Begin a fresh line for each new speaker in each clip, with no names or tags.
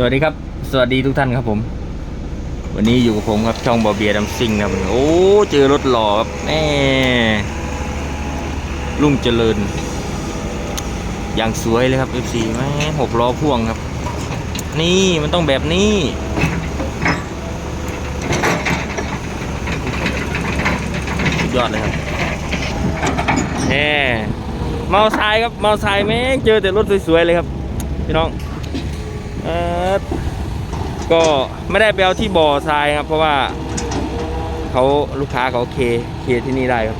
สวัสดีครับ สวัสดีทุกท่านครับผม วันนี้อยู่กับผมครับช่องบอเบียดัมซิงครับโอ้เจอรถหล่อครับแน่ลุ่งเจริญ อย่างสวยเลยครับ F4 แม่หกล้อพ่วงครับ นี่มันต้องแบบนี้สุดยอดเลยครับแหมเมาทรายครับเมาทรายแม่เจอแต่รถสวยๆเลยครับพี่น้อง ก็ไม่ได้ไปเอาที่บ่อทรายครับ เพราะว่าเขาลูกค้าเขาเคเคที่นี่ได้ครับ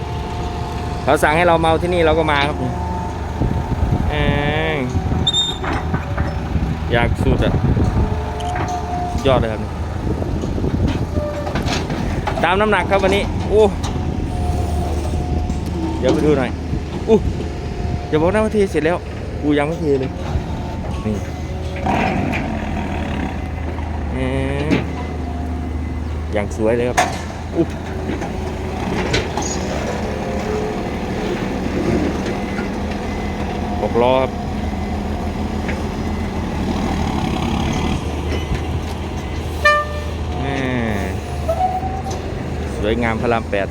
เขาสั่งให้เราเมาที่นี่เราก็มาครับอยอยากสุดอะยอดเลยครับตามน้ำหนักครับวันนี้โอ้เดี๋ยวไปดูหน่อยอู้อย่าบอกนะว่าเทเสร็จแล้ว กูยังไม่เทเลยนี่ อย่างสวยเลยครับอุ๊บหกล้อครับสวยงามพระรามแปด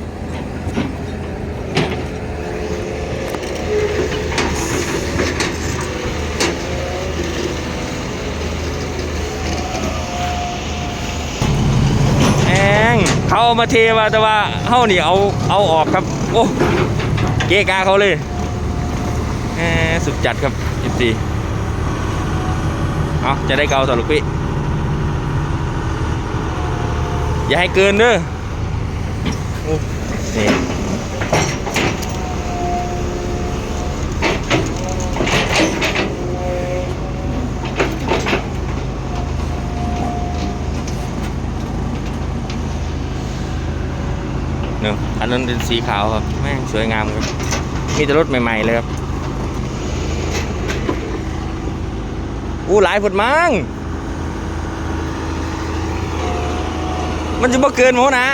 แอง เขาเอามาเทมาแต่ว่าเฮานี่เอาเอาออกครับ โอ้เกกาเขาเลยแหมสุดจัดครับยิบสี่เอาจะได้เกาต่อลูกพี่อย่าให้เกินเด้อโอ้นี่เันนั้นเป็นสีขาวครับ แม่งสวยงามครับ มีแต่รถใหม่ ๆ เลยครับ อู้หลายผลมั้งมันจะบ่เกินหมนะ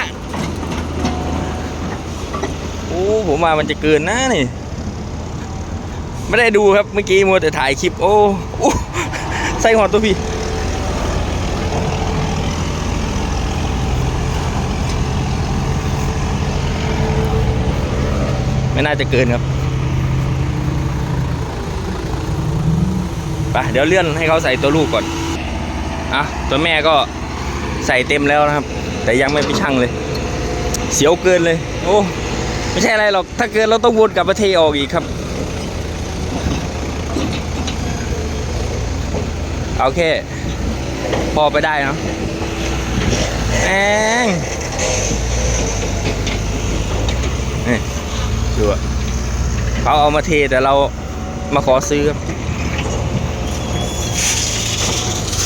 โอ้ผมว่ามันจะเกินนะนี่ ไม่ได้ดูครับเมื่อกี้มัวแต่ถ่ายคลิป โอ้โอ้ใส่หอดตัวพี่ ไม่น่าจะเกินครับไปเดี๋ยวเลื่อนให้เขาใส่ตัวลูกก่อนอะตัวแม่ก็ใส่เต็มแล้วนะครับ แต่ยังไม่ไปชั่งเลย เสียวเกินเลย โอ้ไม่ใช่อะไรหรอกถ้าเกินเราต้องวนกลับประเทออกอีกครับเอาแค่พอไปได้เนะแองนี่ ดูอะเขาเอามาเทแต่เรามาขอซื้อครับ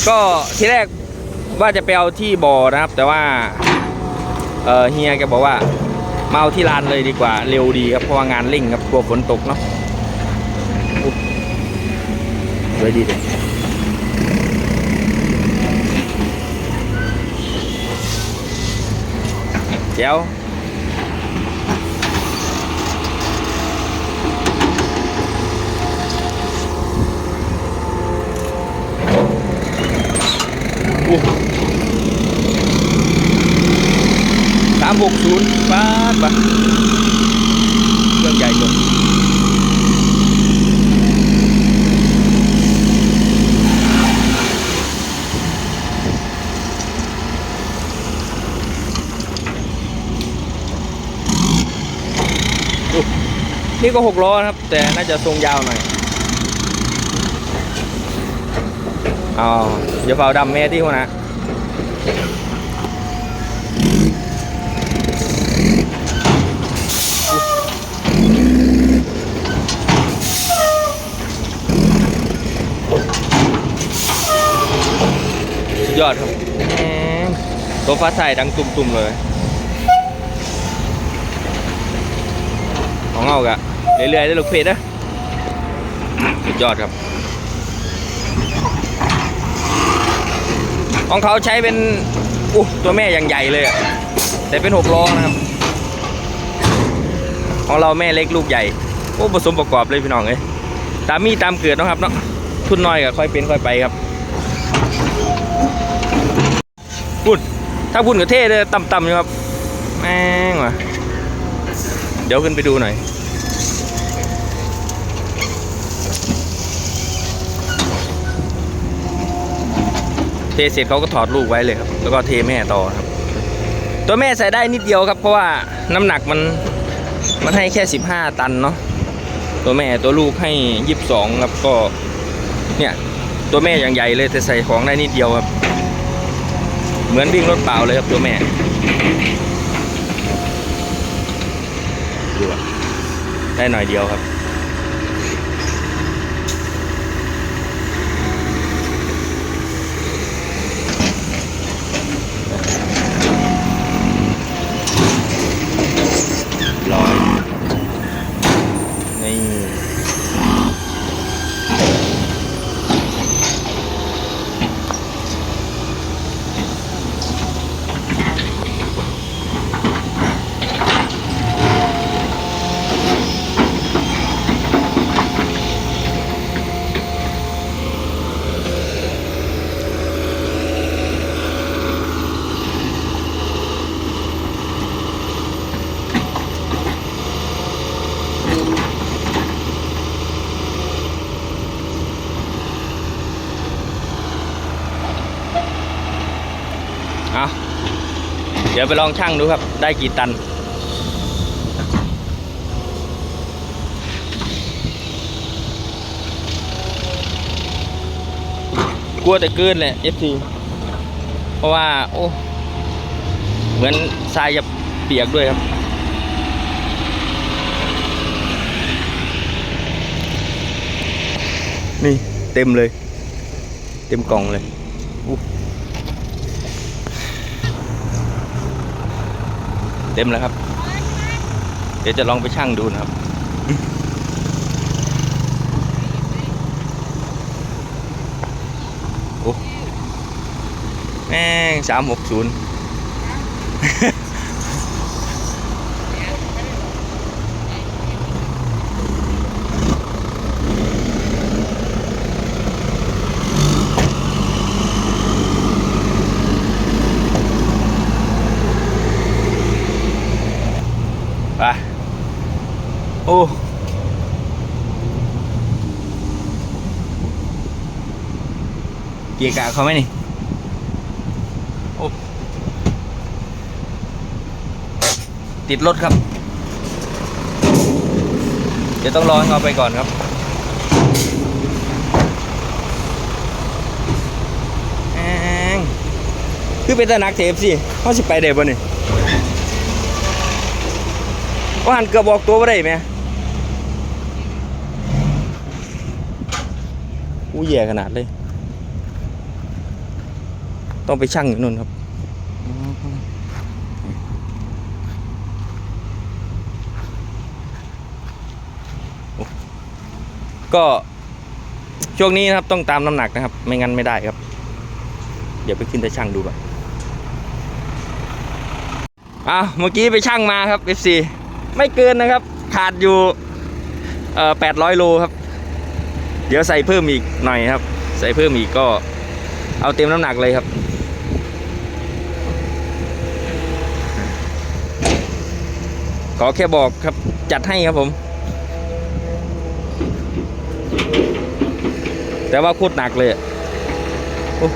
ก็ที่แรกว่าจะไปเอาที่บ่อนะครับ แต่ว่าเเฮียแกบอกว่ามาเอาที่ร้านเลยดีกว่า เร็วดีครับเพราะว่างานเร่งครับกลัวฝนตกเนาะสวยดีเลยเจ้าสามหกศูนย์ป้าดปะเครื่องใหญ่จนอุ๊ย นี่ก็หกล้อนะครับ แต่น่าจะทรงยาวหน่อยอ๋อเดี๋ยวเฝ้าดำแม่ที่หัวนะยอดครับตัวฟ้าใสดังตุ่มๆเลย ของเอากะเรื่อยๆได้ลูกเพจนะสุดยอดครับ ของเขาใช้เป็นอู้ตัวแม่อย่างใหญ่เลยอะแต่เป็นหกล้อนะครับ ของเราแม่เล็กลูกใหญ่โอ้ผสมประกอบเลยพี่น้องเอ้ยตามมีตามเกิดนะครับเนาะทุนน้อยก็ค่อยเป็นค่อยไปครับพุ่นถ้าพุ่นกับเท่เลยต่ำๆอยู่ครับแม่งว่ะ เดี๋ยวขึ้นไปดูหน่อย เทเสร็จเขาก็ถอดลูกไว้เลยครับ แล้วก็เทแม่ต่อครับ ตัวแม่ใส่ได้นิดเดียวครับ เพราะว่าน้ำหนักมันมันให้แค่ 15 ตันเนาะตัวแม่ตัวลูกให้ 22ครับก็เนี่ยตัวแม่อย่างใหญ่เลยแต่ใส่ของได้นิดเดียวครับ เหมือนวิ่งรถเปล่าเลยครับตัวแม่ ดูอะได้หน่อยเดียวครับ ร้อยนี่เอาเดี๋ยวไปลองชั่งดูครับ ได้กี่ตัน กลัวแต่เกินเลย FT เพราะว่า โอ้ เหมือนทรายจะเปียกด้วยครับนี่เต็มเลย เต็มกล่องเลยอู้ เต็มแล้วครับ เดี๋ยวจะลองไปชั่งดูนะครับโอ้แม่งสามหกศูนย์ โอ้เกียร์กะเขาไหมนี่โอ้ติดรถครับ เดี๋ยวต้องรอให้เขาไปก่อนครับแองคือเป็นตนักเทปสิเขาสิไปได้บ่นี่ว่าหันเกือบบอกตัวบ่ได้ไหม อู้แย่ขนาดเลย ต้องไปชั่งอยู่นู่นครับก็ช่วงนี้นะครับต้องตามน้ำหนักนะครับ ไม่งั้นไม่ได้ครับ เดี๋ยวไปขึ้นแต่ช่างดูก่อนอะเมื่อกี้ไปช่างมาครับ FC ไม่เกินนะครับ ขาดอยู่เอ่อ800 โลครับ เดี๋ยวใส่เพิ่มอีกหน่อยครับ ใส่เพิ่มอีกก็เอาเต็มน้ำหนักเลยครับ ขอแค่บอกครับจัดให้ครับผม แต่ว่าโคตรหนักเลยอะอ้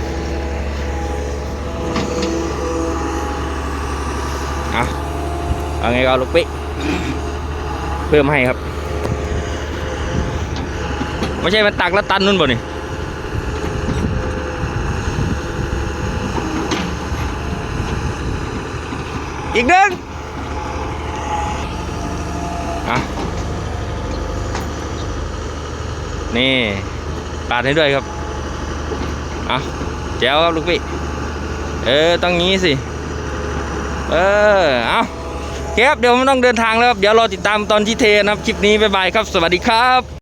เอาเอาไงก็เอาลูกป๊ะเพิ่มให้ครับ ไม่ใช่มันตักแล้วตันนู่นบ่นี่อีกหนึ่งอะนี่ปาดให้ด้วยครับอะแจ๋วครับลูกพี่ เออ ต้องงี้สิ เออ เอาเครับ เดี๋ยวไมันต้องเดินทางแล้วครับ เดี๋ยวรอติดตามตอนที่เทนะครับ คลิปนี้ บ๊ายบายครับ สวัสดีครับ